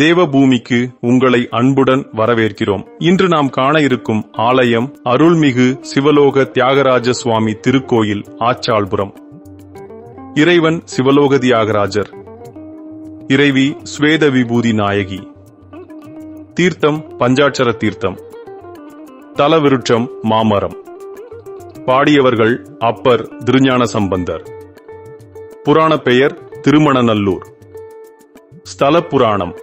தேவபூமிக்கு உங்களை அன்புடன் வரவேற்கிறோம். இன்று நாம் காண இருக்கும் ஆலயம் அருள்மிகு சிவலோக தியாகராஜ சுவாமி திருக்கோயில் ஆச்சாள்புரம் இறைவன் சிவலோக தியாகராஜர். இறைவி ஸ்வேத விபூதி நாயகி. தீர்த்தம் பஞ்சாட்சர தீர்த்தம். தலவிருட்சம் மாமரம். பாடியவர்கள் அப்பர் திருஞான சம்பந்தர். புராண பெயர் திருமணநல்லூர். ஸ்தல புராணம்.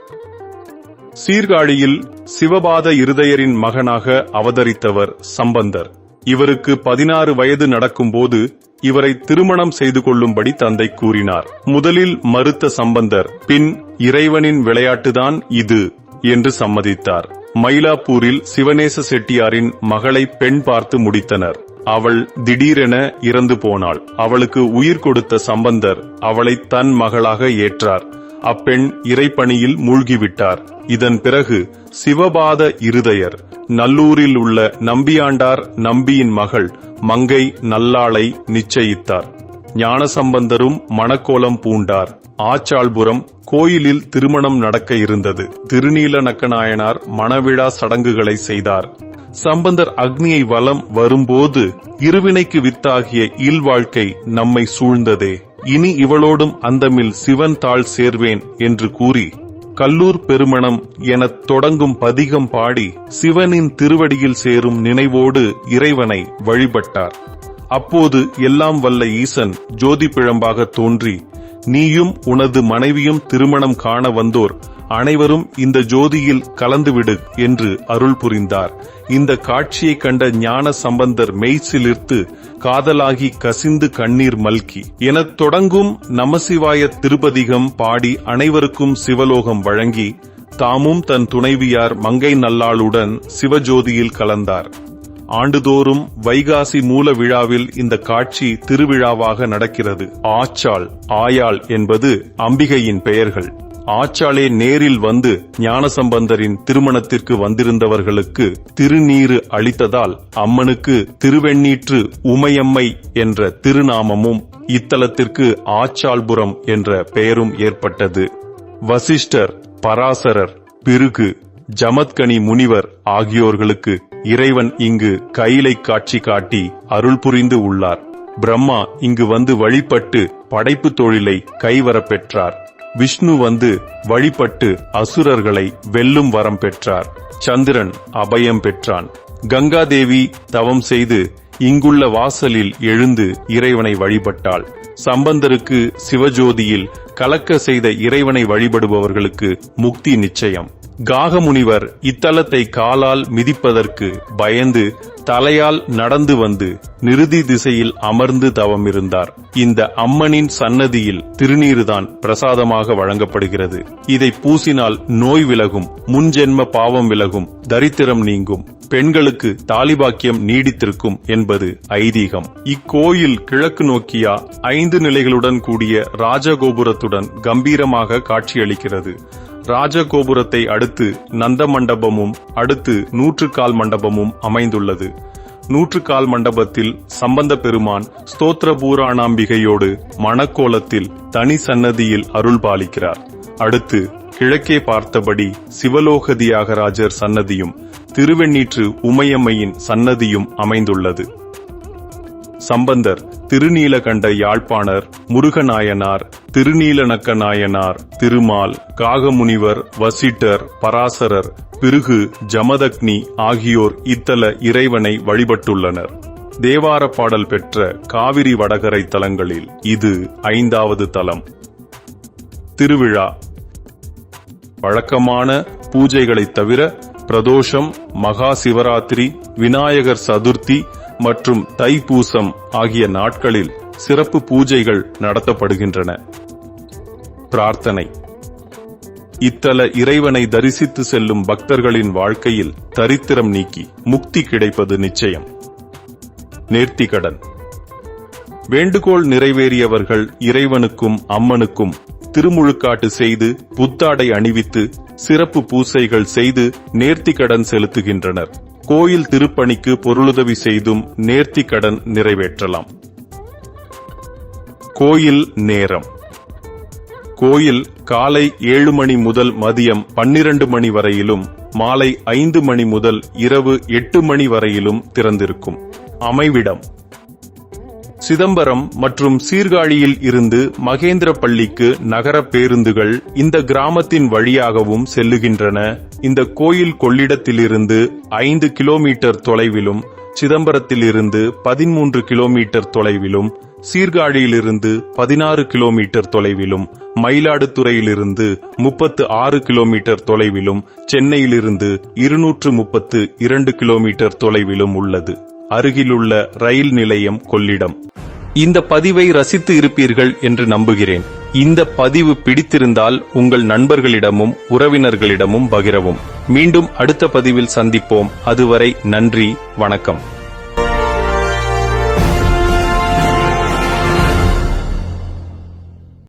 சீர்காழியில் சிவபாத இருதயரின் மகனாக அவதரித்தவர் சம்பந்தர். இவருக்கு பதினாறு வயது நடக்கும்போது இவரை திருமணம் செய்து கொள்ளும்படி தந்தை கூறினார். முதலில் மறுத்த சம்பந்தர் பின் இறைவனின் விளையாட்டுதான் இது என்று சம்மதித்தார். மயிலாப்பூரில் சிவநேச செட்டியாரின் மகளை பெண் பார்த்து முடித்தனர். அவள் திடீரென இறந்து போனாள். அவளுக்கு உயிர் கொடுத்த சம்பந்தர் அவளை தன் மகளாக ஏற்றார். அப்பெண் இறைப்பணியில் மூழ்கிவிட்டார். இதன் பிறகு சிவபாத இருதயர் நல்லூரில் உள்ள நம்பியாண்டார் நம்பியின் மகள் மங்கை நல்லாளை நிச்சயித்தார். ஞானசம்பந்தரும் மணக்கோலம் பூண்டார். ஆச்சாள்புரம் கோயிலில் திருமணம் நடக்க இருந்தது. திருநீல நக்கநாயனார் மணவிழா சடங்குகளை செய்தார். சம்பந்தர் அக்னியை வலம் வரும்போது இருவினைக்கு வித்தாகிய இல்வாழ்க்கை நம்மை சூழ்ந்ததே. இனி இவளோடும் அந்தமில் சிவன் தாள் சேர்வேன் என்று கூறி கல்லூர் பெருமணம் எனத் தொடங்கும் பதிகம் பாடி சிவனின் திருவடியில் சேரும் நினைவோடு இறைவனை வழிபட்டார். அப்போது எல்லாம் வல்ல ஈசன் ஜோதி பிழம்பாக தோன்றி நீயும் உனது மனைவியும் திருமணம் காண வந்தோர் அனைவரும் இந்த ஜோதியில் கலந்துவிடு என்று அருள் புரிந்தார். இந்த காட்சியை கண்ட ஞான சம்பந்தர் மெய்சிலிர்த்து காதலாகி கசிந்து கண்ணீர் மல்கி. எனத் தொடங்கும் நமசிவாய திருப்பதிகம் பாடி அனைவருக்கும் சிவலோகம் வழங்கி தாமும் தன் துணைவியார் மங்கை நல்லாளுடன் சிவஜோதியில் கலந்தார். ஆண்டுதோறும் வைகாசி மூல விழாவில் இந்த காட்சி திருவிழாவாக நடக்கிறது. ஆச்சாள் ஆயாள் என்பது அம்பிகையின் பெயர்கள். ஆச்சாளே நேரில் வந்து ஞானசம்பந்தரின் திருமணத்திற்கு வந்திருந்தவர்களுக்கு திருநீறு அளித்ததால் அம்மனுக்கு திருவெண்ணீற்று உமையம்மை என்ற திருநாமமும் இத்தலத்திற்கு ஆச்சாள்புரம் என்ற பெயரும் ஏற்பட்டது. வசிஷ்டர் பராசரர் பிருகு ஜமத்கனி முனிவர் ஆகியோர்களுக்கு இறைவன் இங்கு கையிலை காட்சி காட்டி அருள் புரிந்து உள்ளார். பிரம்மா இங்கு வந்து வழிபட்டு படைப்பு தொழிலை கைவரப் பெற்றார். விஷ்ணு வந்து வழிபட்டு அசுரர்களை வெல்லும் வரம் பெற்றார். சந்திரன் அபயம் பெற்றான். கங்காதேவி தவம் செய்து இங்குள்ள வாசலில் எழுந்து இறைவனை வழிபட்டாள். சம்பந்தருக்கு சிவஜோதியில் கலக்க செய்த இறைவனை வழிபடுபவர்களுக்கு முக்தி நிச்சயம். காகமுனிவர் இத்தலத்தை காலால் மிதிப்பதற்கு பயந்து தலையால் நடந்து வந்து நிறுதி திசையில் அமர்ந்து தவம் இருந்தார் இந்த அம்மனின் சன்னதியில் திருநீருதான் பிரசாதமாக வழங்கப்படுகிறது. இதை பூசினால் நோய் விலகும் முன்ஜென்ம பாவம் விலகும் தரித்திரம் நீங்கும். பெண்களுக்கு தாலிபாக்கியம் நீடித்திருக்கும் என்பது ஐதீகம். இக்கோயில் கிழக்கு நோக்கியா ஐந்து நிலைகளுடன் கூடிய ராஜகோபுரத்துடன் கம்பீரமாக காட்சியளிக்கிறது. ராஜகோபுரத்தை அடுத்து நந்த மண்டபமும் அடுத்து நூற்றுக்கால் மண்டபமும் அமைந்துள்ளது. நூற்றுக்கால் மண்டபத்தில் சம்பந்த பெருமான் ஸ்தோத்திர பூராணாம்பிகையோடு மணக்கோலத்தில் தனி சன்னதியில் அருள் பாலிக்கிறார். அடுத்து கிழக்கே பார்த்தபடி சிவலோக தியாகராஜர் சன்னதியும் திருவெண்ணீற்று உமையம்மையின் சன்னதியும் அமைந்துள்ளது. சம்பந்தர் திருநீலகண்ட யாழ்ப்பாணர் முருகநாயனார் திருநீலநக்க நாயனார் திருமால் காகமுனிவர் வசிட்டர் பராசரர் பிருகு ஜமதக்னி ஆகியோர் இத்தல இறைவனை வழிபட்டுள்ளனர். தேவார பாடல் பெற்ற காவிரி வடகரை தலங்களில் இது ஐந்தாவது தலம். திருவிழா. வழக்கமான பூஜைகளைத் தவிர பிரதோஷம் மகா சிவராத்திரி விநாயகர் சதுர்த்தி மற்றும் தைப்பூசம் ஆகிய நாட்களில் சிறப்பு பூஜைகள் நடத்தப்படுகின்றன. பிரார்த்தனை. இத்தல இறைவனை தரிசித்து செல்லும் பக்தர்களின் வாழ்க்கையில் தரித்திரம் நீக்கி முக்தி கிடைப்பது நிச்சயம். நேர்த்திக்கடன் வேண்டுகோள் நிறைவேறியவர்கள் இறைவனுக்கும் அம்மனுக்கும் திருமுழுக்காட்டு செய்து புத்தாடை அணிவித்து சிறப்பு பூசைகள் செய்து நேர்த்திக்கடன் செலுத்துகின்றனர். கோயில் திருப்பணிக்கு பொருளுதவி செய்தும் நேர்த்திக்கடன் நிறைவேற்றலாம். கோயில் நேரம். கோயில் காலை ஏழு மணி முதல் மதியம் பன்னிரண்டு மணி வரையிலும் மாலை ஐந்து மணி முதல் இரவு எட்டு மணி வரையிலும் திறந்திருக்கும். அமைவிடம். சிதம்பரம் மற்றும் சீர்காழியில் இருந்து மகேந்திர பள்ளிக்கு நகர பேருந்துகள் இந்த கிராமத்தின் வழியாகவும் செல்லுகின்றன. இந்த கோயில் கொள்ளிடத்திலிருந்து ஐந்து கிலோமீட்டர் தொலைவிலும் சிதம்பரத்திலிருந்து பதிமூன்று கிலோமீட்டர் தொலைவிலும் சீர்காழியிலிருந்து பதினாறு கிலோமீட்டர் தொலைவிலும் மயிலாடுதுறையிலிருந்து முப்பத்து ஆறு கிலோமீட்டர் தொலைவிலும் சென்னையிலிருந்து இருநூற்று முப்பத்து இரண்டு கிலோமீட்டர் தொலைவிலும் உள்ளது. அருகிலுள்ள ரயில் நிலையம் கொள்ளிடம். இந்த பதிவை ரசித்து இருப்பீர்கள் என்று நம்புகிறேன். இந்த பதிவு பிடித்திருந்தால் உங்கள் நண்பர்களிடமும் உறவினர்களிடமும் பகிரவும். மீண்டும் அடுத்த பதிவில் சந்திப்போம். அதுவரை நன்றி வணக்கம்.